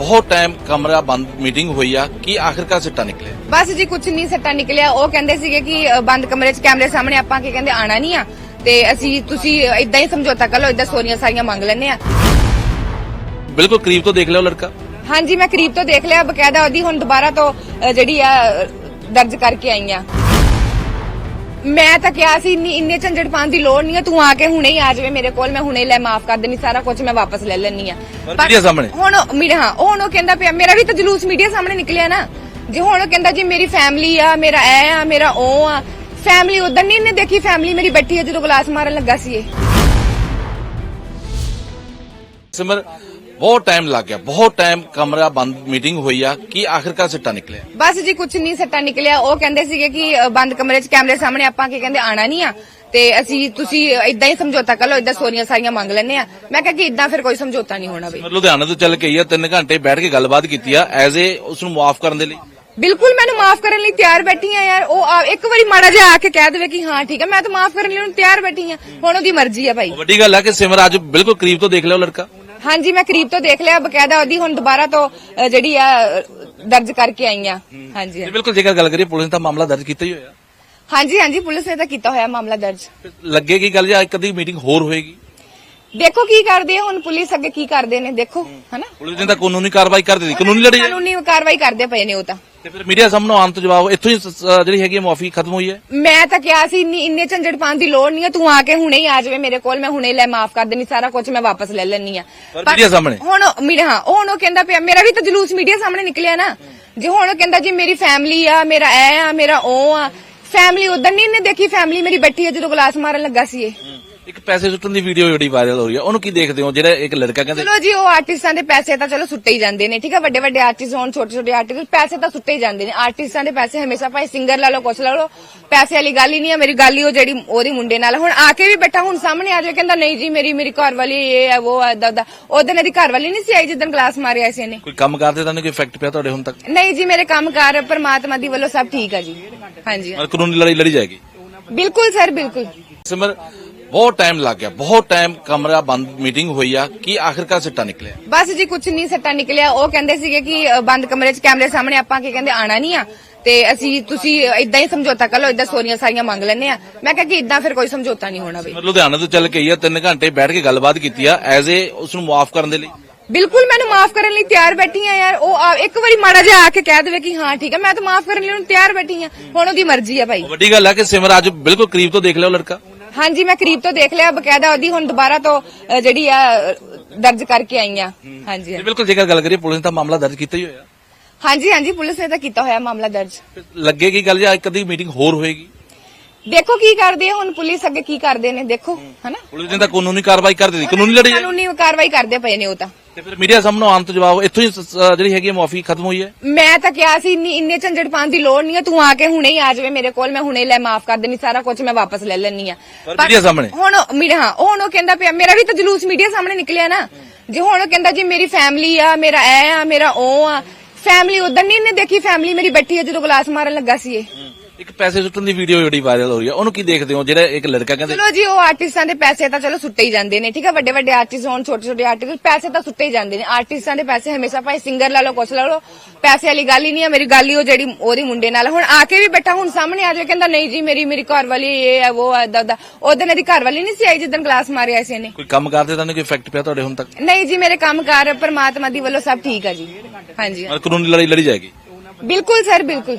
ਬਹੁਤ ਟਾਈਮ ਕਮਰਾ ਬੰਦ ਮੀਟਿੰਗ ਹੋਈ ਆ ਕੀ ਆਖਿਰਕਾਰ ਸਿੱਟਾ ਨਿਕਲਿਆ? ਬਸ ਜੀ ਕੁਝ ਨਹੀਂ ਸੱਟਾ ਨਿਕਲਿਆ। ਉਹ ਕਹਿੰਦੇ ਸੀਗੇ ਕਿ ਅ, ਬੰਦ ਕਮਰੇ 'ਚ ਕੈਮਰੇ ਸਾਹਮਣੇ ਆਪਾਂ ਕੀ ਕਹਿੰਦੇ ਆਣਾ ਨਹੀਂ ਆ। ਤੇ ਅਸੀਂ ਤੁਸੀਂ ਇਦਾਂ ਹੀ ਸਮਝੌਤਾ ਕਰ ਲਓ ਇਦਾਂ ਸੋਨੀਆਂ ਸਾਰੀਆਂ ਮੰਗ ਲੈਣੇ ਆ। ਬਿਲਕੁਲ ਕਰੀਬ ਤੋਂ ਦੇਖ ਲਿਓ ਲੜਕਾ? ਹਾਂਜੀ ਮੈਂ ਕਰੀਬ ਤੋਂ ਦੇਖ ਲਿਆ ਬਕਾਇਦਾ ਉਹਦੀ ਹੁਣ ਦੁਬਾਰਾ ਤੋਂ ਅ, ਜਿਹੜੀ ਆ ਅ, ਦਰਜ ਕਰਕੇ ਆਈ ਆ। ਮੈਂ ਤਾਂ ਕਿਹਾ ਸੀ ਇੰਨੀ ਇੰਨੇ ਝੰਜਟ ਪਾਉਣ ਦੀ ਲੋੜ ਨਹੀਂ ਆ ਤੂੰ ਆ ਕੇ ਹੁਣੇ ਹੀ ਆ ਜਾਵੇ ਮੇਰੇ ਕੋਲ ਮੈਂ ਹੁਣੇ ਲੈ ਮਾਫ ਕਰ ਦੇਣੀ ਸਾਰਾ ਕੁਝ ਮੈਂ ਵਾਪਸ ਲੈ ਲੈਣੀ ਆ। ਪਰ media ਸਾਹਮਣੇ? ਹੁਣ ਮੀਡੀਆ ਹਾਂ ਉਹ ਹੁਣ ਉਹ ਕਹਿੰਦਾ ਪਿਆ ਮੇਰਾ ਵੀ ਤਾਂ ਜਲੂਸ ਮੀਡੀਆ ਸਾਹਮਣੇ ਨਿਕਲਿਆ ਨਾ। ਜੇ ਹੁਣ ਉਹ ਕਹਿੰਦਾ ਜੀ ਮੇਰੀ ਫੈਮਿਲੀ ਆ ਮੇਰਾ ਐ ਆ ਮੇਰਾ ਉਹ ਆ ਫੈਮਿਲੀ ਉਦੋਂ ਨਹੀਂ ਇਹਨੇ ਦੇਖੀ ਫੈਮਿਲੀ ਮੇਰੀ ਬੱਟੀ ਆ ਜਦੋਂ ਗਲਾਸ ਮਾਰਨ ਲੱਗਾ ਸੀ ਇਹ। ਸਿਮਰ ਬਹੁਤ ਟਾਈਮ ਲੱਗ ਗਿਆ ਬਹੁਤ ਟਾਈਮ ਕਮਰਾ ਬੰਦ ਮੀਟਿੰਗ ਹੋਈ ਆ ਕੀ ਆਖਿਰਕਾਰ ਸਿੱਟਾ ਨਿਕਲਿਆ? ਬਸ ਜੀ ਕੁਝ ਨਹੀਂ ਸੱਟਾ ਨਿਕਲਿਆ। ਉਹ ਕਹਿੰਦੇ ਸੀਗੇ ਕਿ ਅ, ਬੰਦ ਕਮਰੇ 'ਚ ਕੈਮਰੇ ਸਾਹਮਣੇ ਆਪਾਂ ਕੀ ਕਹਿੰਦੇ ਆਣਾ ਨਹੀਂ ਆ। ਤੇ ਅਸੀਂ ਤੁਸੀਂ ਇਦਾਂ ਹੀ ਸਮਝੌਤਾ ਕਰ ਲਓ ਇਦਾਂ ਸੋਨੀਆਂ ਸਾਰੀਆਂ ਮੰਗ ਲੈਣੇ ਆ। ਮੈਂ ਕਿਹਾ ਕਿ ਇਦਾਂ ਫਿਰ ਕੋਈ ਸਮਝੌਤਾ ਨਹੀਂ ਹੋਣਾ ਬਈ। ਲੁਧਿਆਣਾ ਤੋਂ ਚੱਲ ਕੇ ਆਈ ਆ 3 ਘੰਟੇ ਬੈਠ ਕੇ ਗੱਲਬਾਤ ਕੀਤੀ ਆ ਐਜ਼ ਏ ਉਸ ਨੂੰ ਮਾਫ ਕਰਨ ਦੇ ਲਈ। ਬਿਲਕੁਲ ਮੈਨੂੰ ਮਾਫ ਕਰਨ ਲਈ ਤਿਆਰ ਬੈਠੀ ਆ ਯਾਰ। ਉਹ ਆ- ਇੱਕ ਵਾਰੀ ਮਾੜਾ ਜਿਹਾ ਆ ਕੇ ਕਹਿ ਦੇਵੇ ਕਿ ਹਾਂ ਠੀਕ ਹੈ ਮੈਂ ਤਾਂ ਮਾਫ ਕਰਨ ਲਈ ਉਹਨੂੰ ਤਿਆਰ ਬੈਠੀ ਆ। ਹੁਣ ਉਹਦੀ ਮਰਜ਼ੀ ਆ ਭਾਈ। ਵੱਡੀ ਗੱਲ ਆ ਕਿ ਸਿਮਰ ਅੱਜ ਬਿਲਕੁਲ ਕਰੀਬ ਤੋਂ ਦੇਖ ਲਿਓ ਲੜਕਾ। ਹਾਂਜੀ ਮੈਂ ਕਰੀਬ ਤੋਂ ਦੇਖ ਲਿਆ ਬਕਾਇਦਾ ਉਹਦੀ ਹੁਣ ਦੁਬਾਰਾ ਤੋਂ ਅ, ਜਿਹੜੀ ਆ ਅ, ਦਰਜ ਕਰਕੇ ਆਈ ਆ। ਹਾਂਜੀ। ਤੇ ਬਿਲਕੁਲ ਜੇਕਰ ਗੱਲ ਕਰੀਏ ਪੁਲਿਸ ਨੇ ਤਾਂ ਮਾਮਲਾ ਦਰਜ ਕੀਤਾ ਹੀ ਹੋਇਆ। ਹਾਂਜੀ ਹਾਂਜੀ ਪੁਲਿਸ ਨੇ ਤਾਂ ਕੀਤਾ ਹੋਇਆ ਮਾਮਲਾ ਦਰਜ। ਲੱਗੇ ਕੀ ਗੱਲ ਜਾਂ ਕਦੀ ਮੀਟਿੰਗ ਹੋਰ ਹੋਏਗੀ? ਦੇਖੋ ਕੀ ਕਰਦੇ ਆ ਹੁਣ ਪੁਲਿਸ ਅੱਗੇ ਕੀ ਕਰਦੇ ਨੇ ਦੇਖੋ ਹਨਾ? ਪੁਲਿਸ ਨੇ ਤਾਂ ਕਾਨੂੰਨੀ ਕਾਰਵਾਈ ਕਰ ਦਿੱਤੀ ਕਾਨੂੰਨੀ ਲੜੀ ਜਾਏਗੀ। ਕਾਨੂੰਨੀ ਕਾਰਵਾਈ ਕਰਦੇ ਪਏ ਨੇ ਉਹ ਤਾਂ। ਤੇ ਫਿਰ ਮੀਡੀਆ ਸਾਹਮਣੇ ਆਉਣ ਤੋਂ ਜਵਾਬ ਇੱਥੋਂ ਹੀ ਸ- ਸ- ਜਿਹੜੀ ਹੈਗੀ ਮਾਫੀ ਖਤਮ ਹੋਈ ਹੈ। ਮੈਂ ਤਾਂ ਕਿਹਾ ਸੀ ਇੰਨੀ ਇੰਨੇ ਝੰਜਟ ਪਾਉਣ ਦੀ ਲੋੜ ਨਹੀਂ ਆ ਤੂੰ ਆ ਕੇ ਹੁਣੇ ਹੀ ਆ ਜਾਵੇ ਮੇਰੇ ਕੋਲ ਮੈਂ ਹੁਣੇ ਲੈ ਮਾਫ ਕਰ ਦੇਣੀ ਸਾਰਾ ਕੁਝ ਮੈਂ ਵਾਪਸ ਲੈ ਲੈਣੀ ਆ ਪਰ media ਸਾਹਮਣੇ? ਹੁਣ ਮੀਡੀਆ ਹਾਂ ਉਹ ਹੁਣ ਉਹ ਕਹਿੰਦਾ ਪਿਆ ਮੇਰਾ ਵੀ ਤਾਂ ਜਲੂਸ ਮੀਡੀਆ ਸਾਹਮਣੇ ਨਿਕਲਿਆ ਨਾ। ਜੇ ਹੁਣ ਉਹ ਕਹਿੰਦਾ ਜੀ ਮੇਰੀ ਫੈਮਿਲੀ ਆ ਮੇਰਾ ਐ ਆ ਮੇਰਾ ਉਹ ਆ ਫੈਮਿਲੀ ਉਦੋਂ ਨਹੀਂ ਇਹਨੇ ਦੇਖੀ ਫੈਮਿਲੀ ਮੇਰੀ ਬੱਟੀ ਆ ਜਦੋਂ ਗਲਾਸ ਮਾਰਨ ਲੱਗਾ ਸੀ ਇਹ। ਇੱਕ ਪੈਸੇ ਸੁੱਟਣ ਦੀ ਵੀਡੀਓ ਜਿਹੜੀ ਵਾਇਰਲ ਹੋ ਰਹੀ ਹੈ ਉਹਨੂੰ ਕੀ ਦੇਖਦੇ ਹੋ? ਜਿਹੜਾ ਇੱਕ ਲੜਕਾ ਕਹਿੰਦੇ ਚਲੋ ਜੀ ਉਹ ਆਰਟਿਸਟਾਂ ਦੇ ਪੈਸੇ ਤਾਂ ਚਲੋ ਸੁੱਟੇ ਹੀ ਜਾਂਦੇ ਨੇ ਠੀਕ ਹੈ ਵੱਡੇ ਵੱਡੇ ਆਰਟਿਸਟ ਹੋਣ ਛੋਟੇ ਛੋਟੇ ਆਰਟਿਸਟ ਪੈਸੇ ਤਾਂ ਸੁੱਟੇ ਹੀ ਜਾਂਦੇ ਨੇ। ਆਰਟਿਸਟਾਂ ਦੇ ਪੈਸੇ ਹਮੇਸ਼ਾ ਭਾਈ ਸਿੰਗਰ ਲਾ ਲਓ ਕੁਛ ਲਾ ਲਓ ਪੈਸੇ ਵਾਲੀ ਗੱਲ ਹੀ ਨਹੀਂ ਹੈ ਮੇਰੀ ਗੱਲ ਹੀ ਉਹ ਜਿਹੜੀ ਉਹਦੀ ਮੁੰਡੇ ਨਾਲ ਹੁਣ ਆ ਕੇ ਵੀ ਬੈਠਾ ਹੁਣ ਸਾਹਮਣੇ ਆ ਜਾਵੇ ਕਹਿੰਦਾ ਨਹੀਂ ਜੀ ਮੇਰੀ ਮੇਰੀ ਘਰ ਵਾਲੀ ਇਹ ਹੈ ਉਹ ਹੈ ਦਾਦਾ ਉਹਦੇ ਨਾਲ ਦੀ ਘਰ ਵਾਲੀ ਨਹੀਂ ਸੀ ਆਈ ਜਿੱਦਣ ਗਲਾਸ ਮਾਰਿਆ ਸੀ ਇਹਨੇ। ਕੋਈ ਕੰਮ ਕਰਦੇ ਤਾਂ ਨਹੀਂ ਕੋਈ ਇਫੈਕਟ ਪਿਆ ਤੁਹਾਡੇ ਹੁਣ ਤੱਕ? ਨਹੀਂ ਜੀ ਮੇਰੇ ਕੰਮਕਾਰ ਪਰਮਾਤਮਾ ਦੀ ਵੱਲੋਂ ਸਭ ਠੀਕ ਹੈ ਜੀ। ਹਾਂਜੀ। ਔਰ ਕਾਨੂੰਨੀ ਲੜਾਈ ਲੜੀ ਜਾਏਗੀ? ਬਿਲਕੁਲ ਸਰ ਬਿਲਕੁਲ। ਸਿਮਰ ਬਹੁਤ ਟਾਈਮ ਲੱਗ ਗਿਆ ਬਹੁਤ ਟਾਈਮ ਕਮਰਾ ਬੰਦ ਮੀਟਿੰਗ ਹੋਈ ਆ ਕੀ ਆਖਿਰਕਾਰ ਸਿੱਟਾ ਨਿਕਲਿਆ? ਬਸ ਜੀ ਕੁਝ ਨਹੀਂ ਸੱਟਾ ਨਿਕਲਿਆ। ਉਹ ਕਹਿੰਦੇ ਸੀਗੇ ਕਿ ਬੰਦ ਕਮਰੇ 'ਚ ਕੈਮਰੇ ਸਾਹਮਣੇ ਆਪਾਂ ਕੀ ਕਹਿੰਦੇ ਆਣਾ ਨਹੀਂ ਆ। ਤੇ ਅਸੀਂ ਤੁਸੀਂ ਇਦਾਂ ਹੀ ਸਮਝੌਤਾ ਕਰ ਲਓ ਇਦਾਂ ਸੋਨੀਆਂ ਸਾਰੀਆਂ ਮੰਗ ਲੈਣੇ ਆ। ਮੈਂ ਕਿਹਾ ਕਿ ਇਦਾਂ ਫਿਰ ਕੋਈ ਸਮਝੌਤਾ ਨਹੀਂ ਹੋਣਾ ਬਈ। ਲੁਧਿਆਣਾ ਤੋਂ ਚੱਲ ਕੇ ਆ 3 ਘੰਟੇ ਬੈਠ ਕੇ ਗੱਲਬਾਤ ਕੀਤੀ ਆ ਐਜ਼ ਏ ਉਸ ਨੂੰ ਮਾਫ ਕਰਨ ਦੇ ਲਈ। ਬਿਲਕੁਲ ਮੈਨੂੰ ਮਾਫ ਕਰਨ ਲਈ ਤਿਆਰ ਬੈਠੀ ਆ ਯਾਰ। ਉਹ ਆ- ਇੱਕ ਵਾਰੀ ਮਾੜਾ ਜਿਹਾ ਆ ਕੇ ਕਹਿ ਦੇਵੇ ਕਿ ਹਾਂ ਠੀਕ ਹੈ ਮੈਂ ਤਾਂ ਮਾਫ ਕਰਨ ਲਈ ਉਹਨੂੰ ਤਿਆਰ ਬੈਠੀ ਆ। ਹੁਣ ਉਹਦੀ ਮਰਜ਼ੀ ਆ ਭਾਈ। ਵੱਡੀ ਗੱਲ ਆ ਕਿ ਸਿਮਰ ਅੱਜ ਬਿਲਕੁਲ ਕਰੀਬ ਤੋਂ ਦੇਖ ਲਿਓ ਲੜਕਾ। ਹਾਂਜੀ ਮੈਂ ਕਰੀਬ ਤੋਂ ਦੇਖ ਲਿਆ ਬਕਾਇਦਾ ਉਹਦੀ ਹੁਣ ਦੁਬਾਰਾ ਤੋਂ ਅ, ਜਿਹੜੀ ਆ ਅ, ਦਰਜ ਕਰਕੇ ਆਈ ਆ। ਹਾਂਜੀ। ਤੇ ਬਿਲਕੁਲ ਜੇਕਰ ਗੱਲ ਕਰੀਏ ਪੁਲਿਸ ਨੇ ਤਾਂ ਮਾਮਲਾ ਦਰਜ ਕੀਤਾ ਹੀ ਹੋਇਆ। ਹਾਂਜੀ ਹਾਂਜੀ ਪੁਲਿਸ ਨੇ ਤਾਂ ਕੀਤਾ ਹੋਇਆ ਮਾਮਲਾ ਦਰਜ। ਲੱਗੇ ਕੀ ਗੱਲ ਜਾਂ ਕਦੀ ਮੀਟਿੰਗ ਹੋਰ ਹੋਏਗੀ? ਦੇਖੋ ਕੀ ਕਰਦੇ ਆ ਹੁਣ ਪੁਲਿਸ ਅੱਗੇ ਕੀ ਕਰਦੇ ਨੇ ਦੇਖੋ ਹਨਾ? ਪੁਲਿਸ ਨੇ ਤਾਂ ਕਾਨੂੰਨੀ ਕਾਰਵਾਈ ਕਰ ਦਿੱਤੀ ਕਾਨੂੰਨੀ ਲੜੀ। ਕਾਨੂੰਨੀ ਕਾਰਵਾਈ ਕਰਦੇ ਪਏ ਨੇ ਉਹ ਤਾਂ। ਤੇ ਫਿਰ ਮੀਡੀਆ ਸਾਹਮਣੇ ਆਉਣ ਤੋਂ ਜਵਾਬ ਇੱਥੋਂ ਹੀ ਸ- ਸ- ਜਿਹੜੀ ਹੈਗੀ ਮਾਫੀ ਖਤਮ ਹੋਈ ਹੈ? ਮੈਂ ਤਾਂ ਕਿਹਾ ਸੀ ਇੰਨੀ ਇੰਨੇ ਝੰਜਟ ਪਾਉਣ ਦੀ ਲੋੜ ਨਹੀਂ ਆ ਤੂੰ ਆ ਕੇ ਹੁਣੇ ਹੀ ਆ ਜਾਵੇ ਮੇਰੇ ਕੋਲ ਮੈਂ ਹੁਣੇ ਲੈ ਮਾਫ ਕਰ ਦੇਣੀ ਸਾਰਾ ਕੁਝ ਮੈਂ ਵਾਪਸ ਲੈ ਲੈਣੀ ਆ ਪਰ media ਸਾਹਮਣੇ? ਹੁਣ ਮੀਡੀਆ ਹਾਂ ਉਹ ਹੁਣ ਉਹ ਕਹਿੰਦਾ ਪਿਆ ਮੇਰਾ ਵੀ ਤਾਂ ਜਲੂਸ ਮੀਡੀਆ ਸਾਹਮਣੇ ਨਿਕਲਿਆ ਨਾ। ਜੇ ਹੁਣ ਉਹ ਕਹਿੰਦਾ ਜੀ ਮੇਰੀ ਫੈਮਿਲੀ ਆ ਮੇਰਾ ਐ ਆ ਮੇਰਾ ਉਹ ਆ ਫੈਮਿਲੀ ਉਦੋਂ ਨਹੀਂ ਇਹਨੇ ਦੇਖੀ ਫੈਮਿਲੀ ਮੇਰੀ ਬੱਟੀ ਆ ਜਦੋਂ ਗਲਾਸ ਮਾਰਨ ਲੱਗਾ ਸੀ ਇਹ। ਇੱਕ ਪੈਸੇ ਸੁੱਟਣ ਦੀ ਵੀਡੀਓ ਜਿਹੜੀ ਵਾਇਰਲ ਹੋ ਰਹੀ ਹੈ ਉਹਨੂੰ ਕੀ ਦੇਖਦੇ ਹੋ? ਜਿਹੜਾ ਇੱਕ ਲੜਕਾ ਕਹਿੰਦੇ ਚਲੋ ਜੀ ਉਹ ਆਰਟਿਸਟਾਂ ਦੇ ਪੈਸੇ ਤਾਂ ਚਲੋ ਸੁੱਟੇ ਹੀ ਜਾਂਦੇ ਨੇ ਠੀਕ ਹੈ? ਵੱਡੇ ਵੱਡੇ ਆਰਟਿਸਟ ਹੋਣ ਛੋਟੇ ਛੋਟੇ ਆਰਟਿਸਟ ਪੈਸੇ ਤਾਂ ਸੁੱਟੇ ਹੀ ਜਾਂਦੇ ਨੇ। ਆਰਟਿਸਟਾਂ ਦੇ ਪੈਸੇ ਹਮੇਸ਼ਾ ਭਾਈ ਸਿੰਗਰ ਲਾ ਲਓ ਕੁਛ ਲਾ ਲਓ ਪੈਸੇ ਵਾਲੀ ਗੱਲ ਹੀ ਨਹੀਂ ਹੈ। ਮੇਰੀ ਗੱਲ ਹੀ ਉਹ ਜਿਹੜੀ ਉਹਦੀ ਮੁੰਡੇ ਨਾਲ। ਹੁਣ ਆ ਕੇ ਵੀ ਬੈਠਾ ਹੁਣ ਸਾਹਮਣੇ ਆ ਜਾਵੇ ਕਹਿੰਦਾ ਨਹੀਂ ਜੀ ਮੇਰੀ ਮੇਰੀ ਘਰ ਵਾਲੀ ਇਹ ਹੈ ਉਹ ਹੈ ਦਾਦਾ ਉਹਦੇ ਨਾਲ ਦੀ ਘਰ ਵਾਲੀ ਨਹੀਂ ਸੀ ਆਈ ਜਿੱਦਣ ਗਲਾਸ ਮਾਰਿਆ ਸੀ ਇਹਨੇ ਕੋਈ ਕੰਮ ਕਰਦੇ ਤਾਂ ਨਹੀਂ ਕੋਈ ਇਫੈਕਟ ਪਿਆ ਤੁਹਾਡੇ ਹੁਣ ਤੱਕ? ਨਹੀਂ ਜੀ ਮੇਰੇ ਕੰਮਕਾਰ ਪਰਮਾਤਮਾ ਦੀ ਵੱਲੋਂ ਸਭ ਠੀਕ ਹੈ ਜੀ। ਹਾਂਜੀ। ਔਰ ਕਾਨੂੰਨੀ ਲੜਾਈ ਲੜੀ ਜਾਏਗੀ? ਬਿਲਕੁਲ ਸਰ ਬਿਲਕੁਲ।